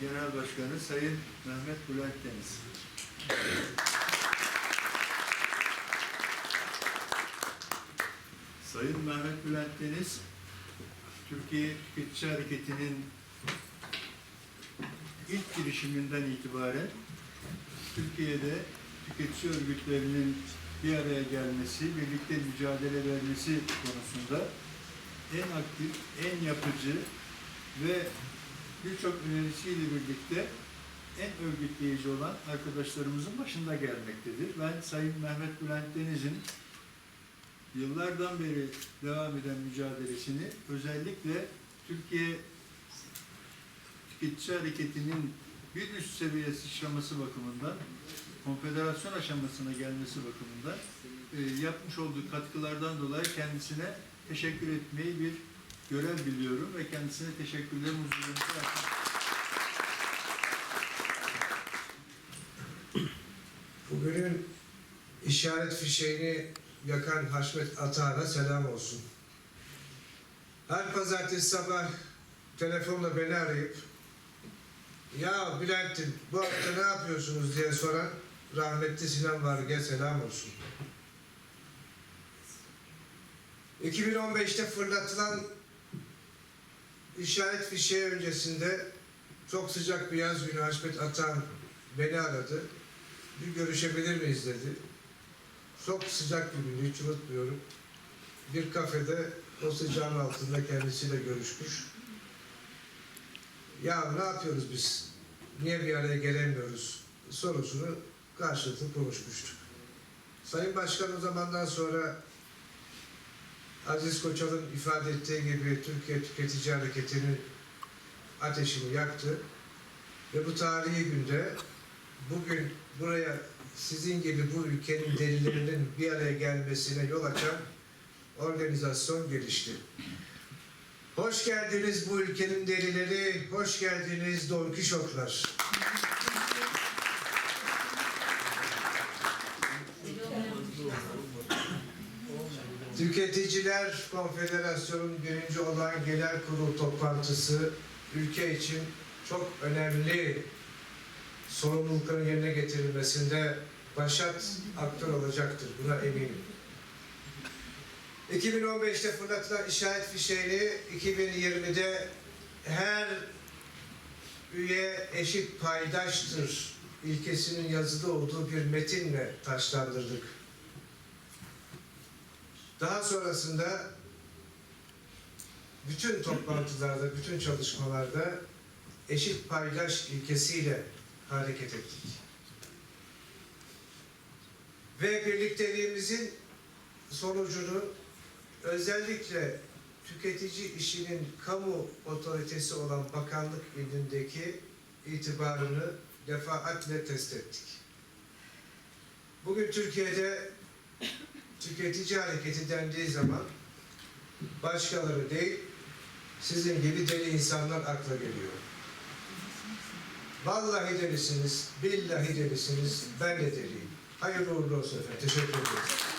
Genel Başkanı Sayın Mehmet Bülent Deniz. Sayın Mehmet Bülent Deniz, Türkiye Tüketici Hareketi'nin ilk girişiminden itibaren Türkiye'de tüketici örgütlerinin bir araya gelmesi, birlikte mücadele vermesi konusunda en aktif, en yapıcı ve birçok önerisiyle birlikte en örgütleyici olan arkadaşlarımızın başında gelmektedir. Ben Sayın Mehmet Bülent Deniz'in yıllardan beri devam eden mücadelesini özellikle Türkiye tüketici hareketinin bir üst seviyeye sıçraması bakımından, konfederasyon aşamasına gelmesi bakımından e, yapmış olduğu katkılardan dolayı kendisine teşekkür etmeyi bir görev biliyorum ve kendisine teşekkürlerimi huzurunuzda yapmak Bugünün işaret fişeğini yakan Haşmet Atağan'a selam olsun. Her pazartesi sabah telefonla beni arayıp ya Bülent'im bu hafta ne yapıyorsunuz diye soran rahmetli Sinan Varga'ya selam olsun. 2015'te fırlatılan işaret fişeği öncesinde çok sıcak bir yaz günü Haşmet Atan beni aradı. Bir görüşebilir miyiz dedi. Çok sıcak bir gündü, hiç unutmuyorum. Bir kafede o sıcağın altında kendisiyle görüşmüş. Ya ne yapıyoruz biz? Niye bir araya gelemiyoruz? Sorusunu karşılıklı konuşmuştuk. Sayın Başkan o zamandan sonra Aziz Koçal'ın ifade ettiği gibi Türkiye Tüketici Hareketi'nin ateşini yaktı. Ve bu tarihi günde bugün buraya sizin gibi bu ülkenin delilerinin bir araya gelmesine yol açan organizasyon gelişti. Hoş geldiniz bu ülkenin delileri, hoş geldiniz Don Kişotlar. Tüketiciler Konfederasyonu'nun birinci olan genel kurul toplantısı ülke için çok önemli sorumlulukların yerine getirilmesinde başat aktör olacaktır. Buna eminim. 2015'te fırlatılan işaret fişeğini 2020'de her üye eşit paydaştır ilkesinin yazılı olduğu bir metinle taşlandırdık. Daha sonrasında bütün toplantılarda, bütün çalışmalarda eşit paydaş ilkesiyle hareket ettik. Ve birlikteliğimizin sonucunu özellikle tüketici işinin kamu otoritesi olan bakanlık ilindeki itibarını defaatle test ettik. Bugün Türkiye'de tüketici hareketi dendiği zaman başkaları değil, sizin gibi deli insanlar akla geliyor. Vallahi delisiniz, billahi delisiniz, ben de deliyim. Hayırlı uğurlu olsun efendim. Teşekkür ederim.